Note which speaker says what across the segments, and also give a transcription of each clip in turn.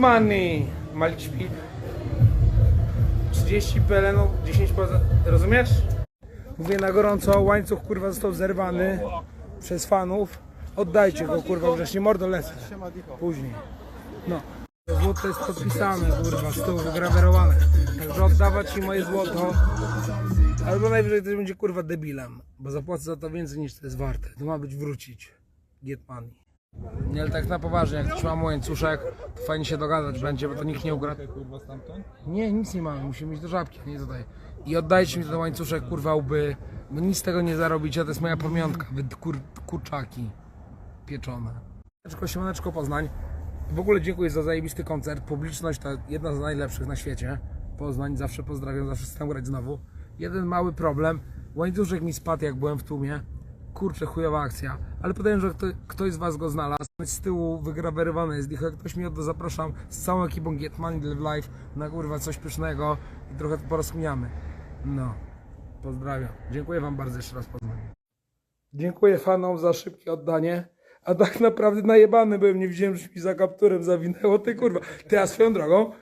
Speaker 1: money. Malik śpi. 30 pelenów, 10%. Rozumiesz? Mówię na gorąco, łańcuch kurwa został zerwany przez fanów. Oddajcie go kurwa, wreszcie mordo lecę. Później. No. Złoto jest podpisane kurwa, z tyłu wygrawerowane. Także oddawać moje złoto. Albo najwyżej to będzie kurwa debilem, bo zapłacę za to więcej niż to jest warte. To ma być wrócić. Get money. Nie, ale tak na poważnie, jak ma łańcuszek, to fajnie się dogadać będzie, bo to nikt nie
Speaker 2: stamtąd?
Speaker 1: Nie, nic nie mamy, musimy iść do żabki, nie tutaj. I oddajcie mi ten łańcuszek, kurwa, łby, bo nic z tego nie zarobicie, to jest moja pamiątka, wy kur, kurczaki pieczone. Siemaneczko, Poznań. W ogóle dziękuję za zajebisty koncert. Publiczność to jedna z najlepszych na świecie. Poznań, zawsze pozdrawiam, zawsze chcę grać znowu. Jeden mały problem, łańcuszek mi spadł jak byłem w tłumie. Kurczę, chujowa akcja. Ale podejrzewam, że kto, ktoś z Was go znalazł. Z tyłu wygrawerowany jest. Jak ktoś mi odda, zapraszam z całą ekipą Get Money Live Live na kurwa coś pysznego i trochę porozkminiamy. No, pozdrawiam. Dziękuję Wam bardzo jeszcze raz Poznań. Dziękuję fanom za szybkie oddanie. A tak naprawdę najebany byłem, nie widziałem, że mi za kapturem zawinęło. Ty kurwa, ty a swoją drogą,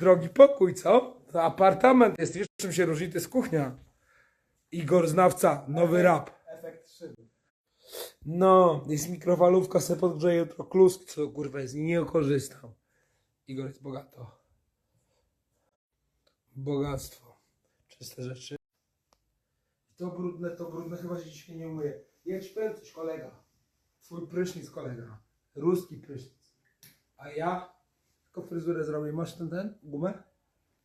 Speaker 1: drogi pokój, co? To apartament jest, wiesz czym się różni, to jest kuchnia. Igor Znawca, nowy rap. No, jest mikrofalówka, se podgrzeję jutro klusk, co kurwa jest, nie korzystam. Igor jest bogato. Bogactwo. Czyste rzeczy. To brudne, to brudne, chyba się dzisiaj nie umyje. Jak śpię coś kolega. Twój prysznic kolega. Ruski prysznic. A ja tylko fryzurę zrobię. Masz ten, ten, gumę?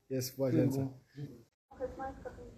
Speaker 2: Jest w łazience.
Speaker 3: 50